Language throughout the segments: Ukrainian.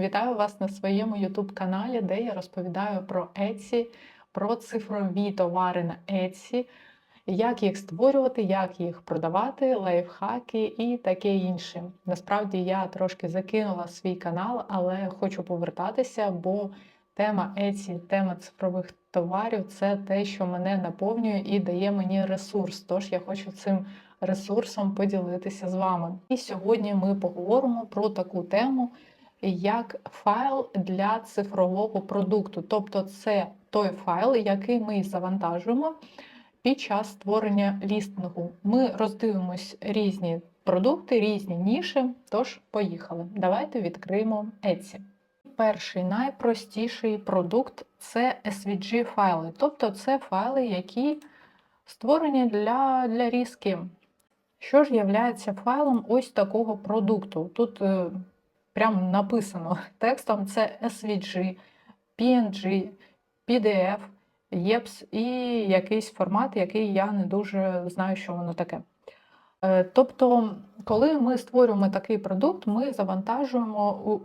Вітаю вас на своєму YouTube каналі, де я розповідаю про Etsy, про цифрові товари на Etsy, як їх створювати, як їх продавати, лайфхаки і таке інше. Насправді я трошки закинула свій канал, але хочу повертатися, бо тема Etsy, тема цифрових товарів це те, що мене наповнює і дає мені ресурс. Тож я хочу цим ресурсом поділитися з вами. І сьогодні ми поговоримо про таку тему як файл для цифрового продукту. Тобто, це той файл, який ми завантажуємо під час створення лістингу. Ми роздивимось різні продукти, різні ніші. Тож, поїхали. Давайте відкриємо Etsy. Перший найпростіший продукт це SVG файли, тобто це файли, які створені для, для різки. Що ж є файлом ось такого продукту? Тут прям написано текстом: це SVG, PNG, PDF, EPS і якийсь формат, який я не дуже знаю, що воно таке. Е, Тобто, коли ми створюємо такий продукт, ми завантажуємо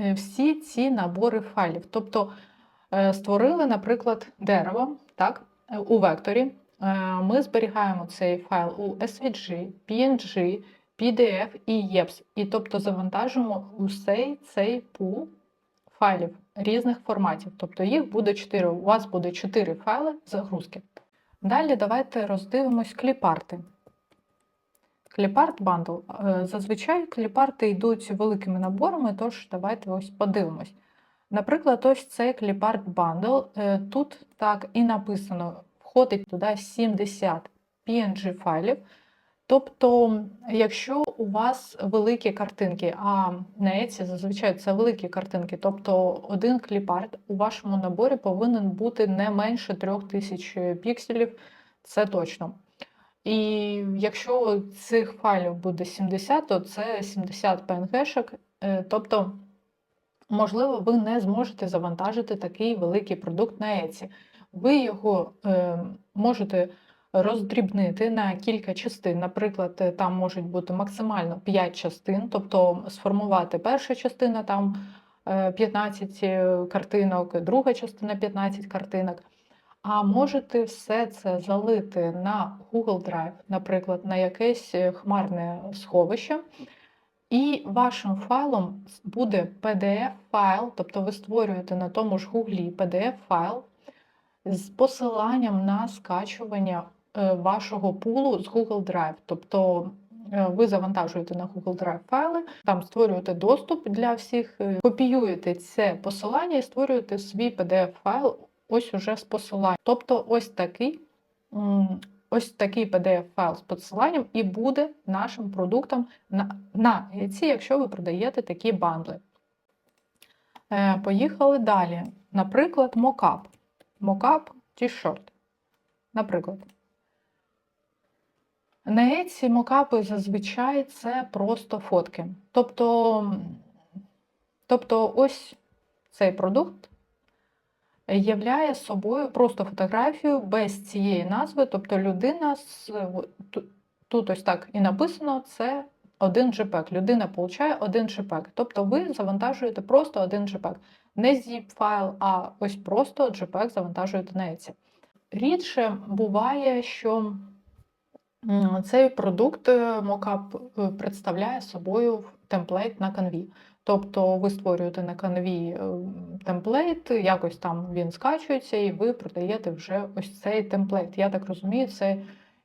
е, всі ці набори файлів. Тобто е, створили, наприклад, дерево так, у векторі. Ми зберігаємо цей файл у SVG, PNG, PDF і EPS. І тобто завантажуємо усей цей пул файлів різних форматів. Тобто їх буде 4. У вас буде 4 файли загрузки. Далі давайте роздивимось кліпарти. Кліпарт бандл. Е, Зазвичай кліпарти йдуть великими наборами, тож давайте ось подивимось. Наприклад, ось цей кліпарт бандл. Е, Тут так і написано: входить туди 70 PNG файлів. Тобто, якщо у вас великі картинки, а на Etsy зазвичай це великі картинки, тобто один кліпарт у вашому наборі повинен бути не менше 3000 пікселів, це точно. І якщо цих файлів буде 70, то це 70 PNG-шок, е, тобто, можливо, ви не зможете завантажити такий великий продукт на Etsy. Ви його е, можете роздрібнити на кілька частин. Наприклад, е, там можуть бути максимально 5 частин, тобто сформувати перша частина там е, 15 картинок, друга частина 15 картинок. А можете все це залити на Google Drive, наприклад, на якесь е, хмарне сховище. І вашим файлом буде PDF-файл, тобто ви створюєте на тому ж Google PDF-файл з посиланням на скачування е, вашого пулу з Google Drive. Тобто е, ви завантажуєте на Google Drive файли, там створюєте доступ для всіх, е, копіюєте це посилання і створюєте свій PDF-файл ось уже з посиланням. Тобто, ось такий. Ось такий PDF-файл з посиланням і буде нашим продуктом на, на Etsy, якщо ви продаєте такі бандли. Е, поїхали далі. Наприклад, мокап. Мокап t-shirt. Наприклад. На Etsy мокапи зазвичай це просто фотки. Тобто, тобто ось цей продукт являє собою просто фотографію без цієї назви. Тобто людина з тут ось так і написано: це один JPEG. Людина получає один JPEG. Тобто ви завантажуєте просто один JPEG. Не zip файл, а ось просто JPEG завантажуєте на Etsy. Рідше буває, що цей продукт е, мокап е, представляє собою темплейт на канві. Тобто ви створюєте на канві е, темплейт, якось там він скачується, і ви продаєте вже ось цей темплейт. Я так розумію, це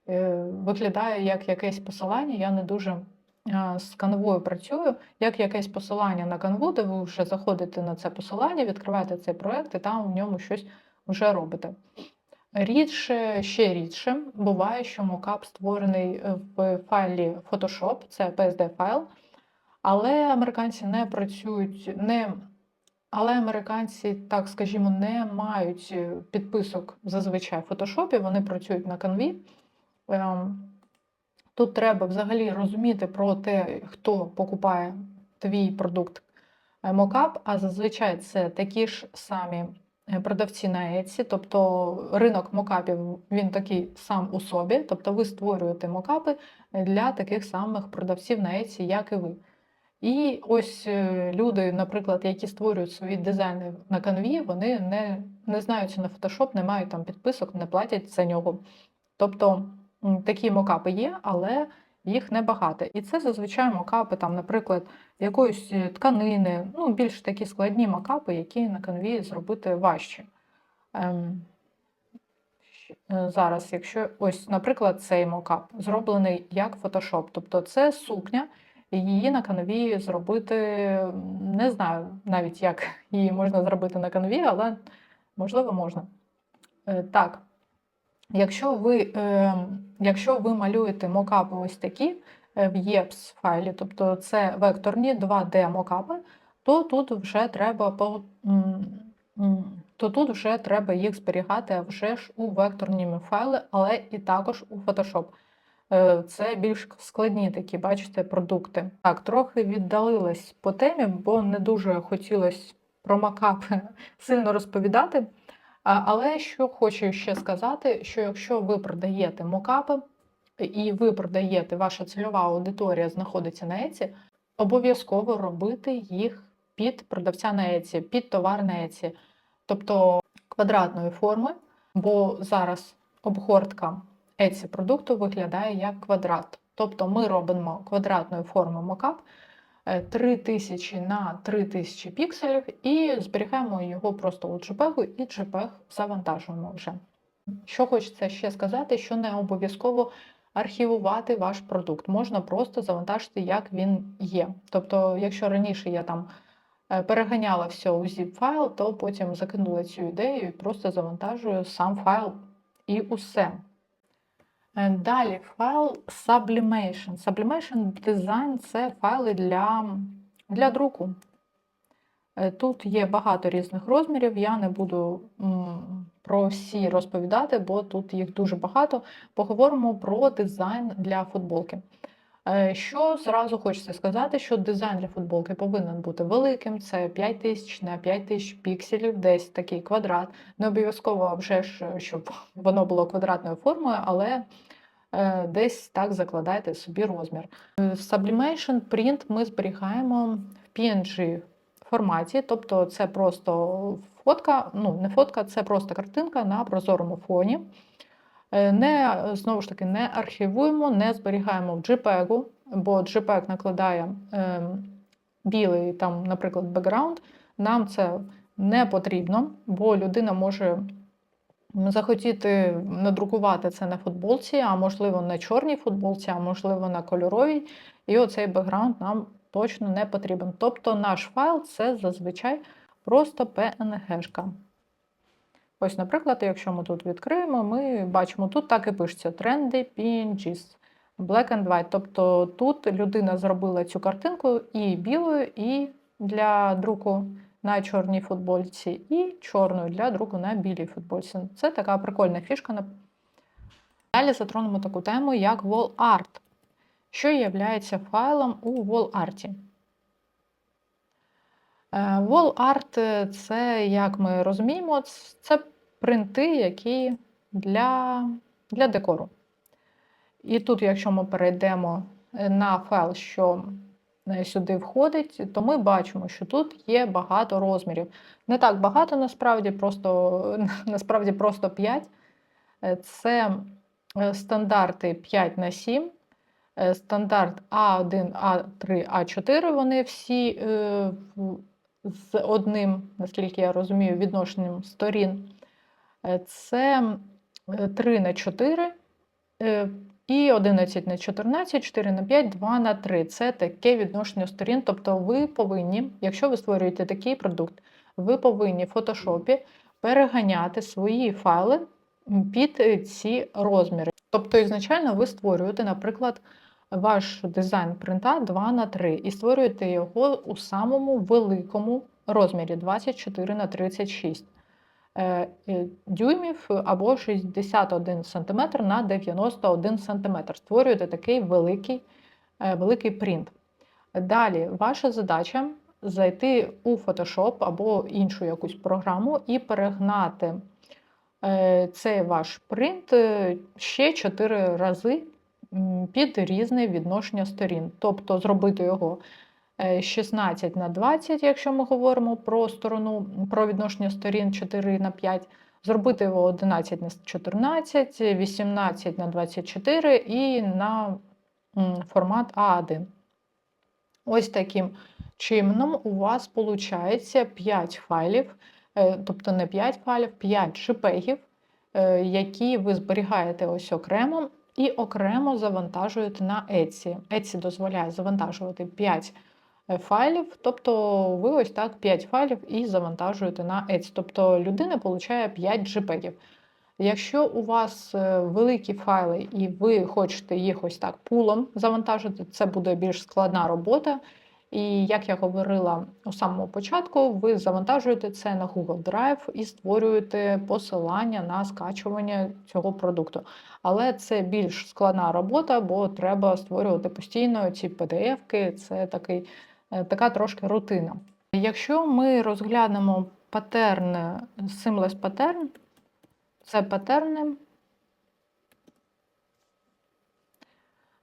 е, виглядає як якесь посилання. Я не дуже е, з канвою працюю, як якесь посилання на канву, де ви вже заходите на це посилання, відкриваєте цей проект і там в ньому щось вже робите. Рідше, ще рідше буває, що мокап створений е, в файлі Photoshop, це PSD файл, але американці не працюють, не, але американці, так скажімо, не мають е, підписок зазвичай в фотошопі, вони працюють на канві. Ем, Тут треба взагалі розуміти про те, хто покупає твій продукт е, мокап, а зазвичай це такі ж самі продавці на Etsy, тобто ринок мокапів він такий сам у собі, тобто ви створюєте мокапи для таких самих продавців на Etsy, як і ви. І ось е, люди, наприклад, які створюють свої дизайни на канві, вони не, не знаються на Photoshop, не мають там підписок, не платять за нього. Тобто такі мокапи є, але їх небагато. І це зазвичай мокапи, там, наприклад, якоїсь е, тканини, ну, більш такі складні мокапи, які на канві зробити важче. Ем, е, Зараз, якщо ось, наприклад, цей мокап зроблений як Photoshop, тобто це сукня, і її на канві зробити не знаю навіть, як її можна зробити на канві, але можливо можна. Е, Так, якщо ви, е, якщо ви малюєте мокапи ось такі е, в EPS файлі, тобто це векторні 2D мокапи, то тут вже треба по, то тут вже треба їх зберігати вже ж у векторному файлі, але і також у Photoshop. Е, Це більш складні такі, бачите, продукти. Так, трохи віддалилась по темі, бо не дуже хотілося про макапи сильно розповідати. Але що хочу ще сказати, що якщо ви продаєте мокапи і ви продаєте, ваша цільова аудиторія знаходиться на Etsy, обов'язково робити їх під продавця на Etsy, під товар на Etsy, тобто квадратної форми, бо зараз обгортка Etsy продукту виглядає як квадрат. Тобто ми робимо квадратної форми мокап 3000 на 3000 пікселів і зберігаємо його просто у JPEG і JPEG завантажуємо вже. Що хочеться ще сказати, що не обов'язково архівувати ваш продукт. Можна просто завантажити, як він є. Тобто, якщо раніше я там е, переганяла все у zip файл, то потім закинула цю ідею і просто завантажую сам файл і усе. Е, Далі файл Sublimation. Sublimation Design це файли для, для друку. Е, Тут є багато різних розмірів. Я не буду про всі розповідати, бо тут їх дуже багато. Поговоримо про дизайн для футболки. Е, Що зразу хочеться сказати, що дизайн для футболки повинен бути великим. Це 5000 на 5000 пікселів, десь такий квадрат. Не обов'язково вже щоб воно було квадратною формою, але десь так закладайте собі розмір. Е, Sublimation Print ми зберігаємо в PNG форматі, тобто це просто фотка, ну не фотка, це просто картинка на прозорому фоні. Е, Не, знову ж таки, не архівуємо, не зберігаємо в JPEG, бо JPEG накладає е, білий, там, наприклад, бекграунд. Нам це не потрібно, бо людина може захотіти надрукувати це на футболці, а можливо на чорній футболці, а можливо на кольоровій. І оцей бекграунд нам точно не потрібен. Тобто наш файл це зазвичай просто PNG-шка. Ось, наприклад, якщо ми тут відкриємо, ми бачимо, тут так і пишеться тренди PNGs. Black and white. Тобто тут людина зробила цю картинку і білою, і для друку на чорній футбольці, і чорною для друку на білій футбольці. Це така прикольна фішка. Далі затронемо таку тему, як wall art, що є файлом у wall art. Wall art – це, як ми розуміємо, це принти, які для, для декору. І тут, якщо ми перейдемо на файл, що сюди входить, то ми бачимо, що тут є багато розмірів. Не так багато, насправді, просто, насправді просто 5. Це стандарти 5 на 7, стандарт А1, А3, А4. Вони всі е, з одним, наскільки я розумію, відношенням сторін. Це 3 на 4 і 11 на 14, 4 на 5, 2 на 3. Це таке відношення сторін. Тобто ви повинні, якщо ви створюєте такий продукт, ви повинні в фотошопі переганяти свої файли під ці розміри. Тобто, ізначально ви створюєте, наприклад, ваш дизайн принта 2 на 3 і створюєте його у самому великому розмірі 24 на 36 дюймів або 61 см на 91 см. Створюєте такий великий, великий принт. Далі, ваша задача зайти у Photoshop або іншу якусь програму і перегнати цей ваш принт ще 4 рази під різне відношення сторін. Тобто зробити його е, 16 на 20, якщо ми говоримо про сторону, про відношення сторін 4 на 5, зробити його 11 на 14, 18 на 24 і на формат А1. Ось таким чином у вас виходить 5 файлів, е, тобто не 5 файлів, 5 JPEG, е, які ви зберігаєте ось окремо і окремо завантажуєте на Etsy. Etsy дозволяє завантажувати 5 е, файлів, тобто ви ось так 5 файлів і завантажуєте на Etsy. Тобто людина отримує 5 JPEG. Якщо у вас е, великі файли і ви хочете їх ось так пулом завантажити, це буде більш складна робота. І як я говорила у самому початку, ви завантажуєте це на Google Drive і створюєте посилання на скачування цього продукту. Але це більш складна робота, бо треба створювати постійно ці PDF-ки, це такий, е, така трошки рутина. Якщо ми розглянемо патерн, Seamless Pattern, це патерни.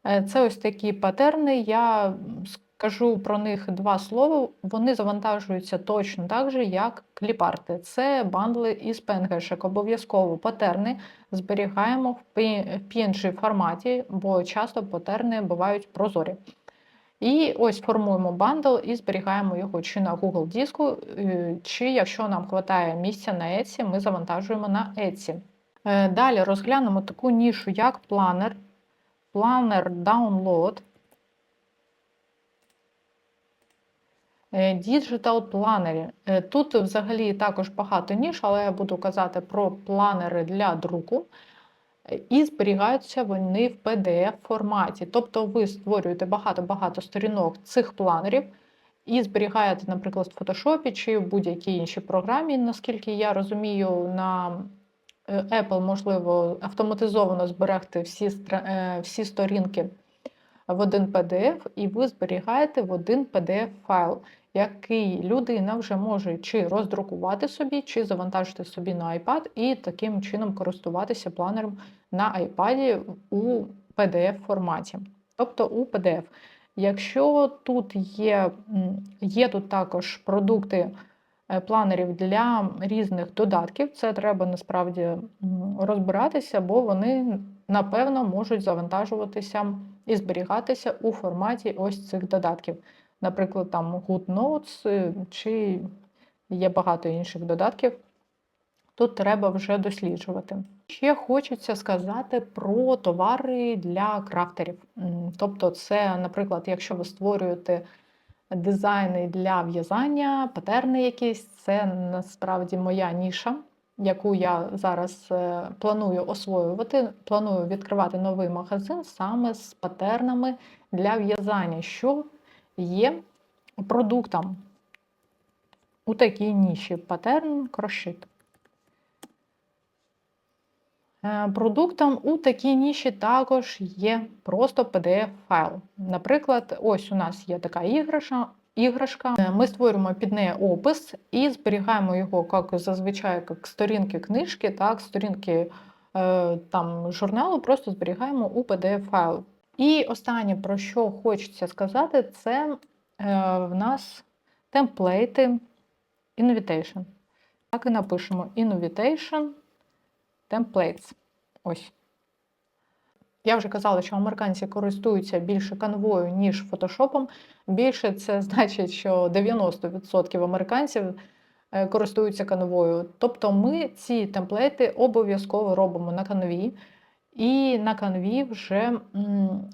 Е, Це ось такі патерни. Я скажу про них два слова. Вони завантажуються точно так же, як кліпарти. Це бандли із PNG-шек. Обов'язково патерни зберігаємо в PNG форматі, бо часто патерни бувають прозорі. І ось формуємо бандл і зберігаємо його чи на Google диску, е, чи якщо нам вистачає місця на Etsy, ми завантажуємо на Etsy. Е, Далі розглянемо таку нішу, як планер, планер Download, Е, Digital планері. Тут взагалі також багато ніж, але я буду казати про планери для друку. І зберігаються вони в PDF форматі. Тобто ви створюєте багато-багато сторінок цих планерів і зберігаєте, наприклад, в Photoshop чи в будь-якій іншій програмі, наскільки я розумію, на е, Apple можливо автоматизовано зберегти всі, е, всі сторінки в один PDF, і ви зберігаєте в один PDF-файл, який людина вже може чи роздрукувати собі, чи завантажити собі на iPad, і таким чином користуватися планером на iPad у PDF-форматі, тобто у PDF. Якщо тут є, є тут також продукти е, планерів для різних додатків, це треба насправді розбиратися, бо вони напевно можуть завантажуватися і зберігатися у форматі ось цих додатків. Наприклад, там GoodNotes е, чи є багато інших додатків. Тут треба вже досліджувати. Ще хочеться сказати про товари для крафтерів. Тобто, це, наприклад, якщо ви створюєте дизайни для в'язання, патерни якісь, це насправді моя ніша, яку я зараз е, планую освоювати. Планую відкривати новий магазин саме з патернами для в'язання, що є продуктом у такій ніші патерн крошит. Е, Продуктом у такій ніші також є просто PDF-файл. Наприклад, ось у нас є така іграша, іграшка. Е, Ми створюємо під неї опис і зберігаємо його, як зазвичай, як сторінки книжки, так, сторінки е, там, журналу, просто зберігаємо у PDF-файл. І останнє, про що хочеться сказати, це е, в нас темплейти Invitation. Так і напишемо Invitation Templates. Ось. Я вже казала, що американці користуються більше канвою, ніж фотошопом. Більше це значить, що 90% американців е, користуються канвою. Тобто ми ці темплейти обов'язково робимо на канві. І на канві вже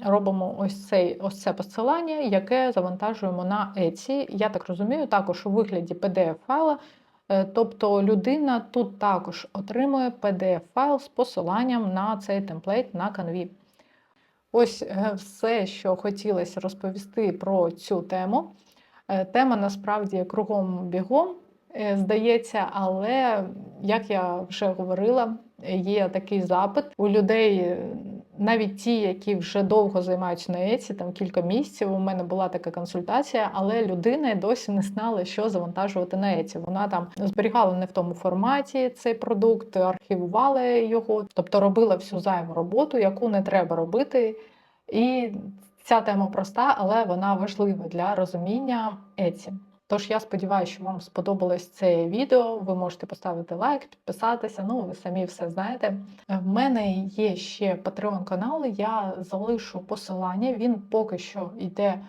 робимо ось, цей, ось це посилання, яке завантажуємо на Etsy. Я так розумію, також у вигляді PDF-файла. Е, Тобто людина тут також отримує PDF-файл з посиланням на цей темплейт на канві. Ось е, все, що хотілося розповісти про цю тему. Е, Тема насправді кругом бігом, е, здається, але, як я вже говорила, є такий запит у людей, навіть ті, які вже довго займаються на Еці, там кілька місяців. У мене була така консультація, але людина досі не знала, що завантажувати на Еці. Вона там зберігала не в тому форматі цей продукт, архівувала його, тобто робила всю зайву роботу, яку не треба робити. І Ця тема проста, але вона важлива для розуміння Еці. Тож я сподіваюся, що вам сподобалось це відео. Ви можете поставити лайк, підписатися. Ну, ви самі все знаєте. Е, В мене є ще Patreon канал. Я залишу посилання. Він поки що йде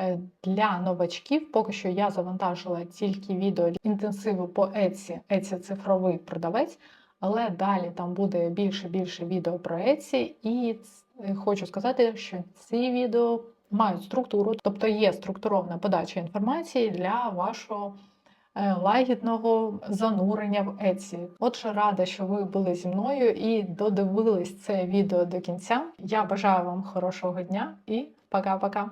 е, для новачків. Поки що я завантажила тільки відео інтенсиву по Etsy, Etsy цифровий продавець. Але далі там буде більше більше відео про Etsy. І е, хочу сказати, що ці відео мають структуру, тобто є структурована подача інформації для вашого е, лагідного занурення в Еці. Отже, рада, що ви були зі мною і додивились це відео до кінця. Я бажаю вам хорошого дня і пока-пока!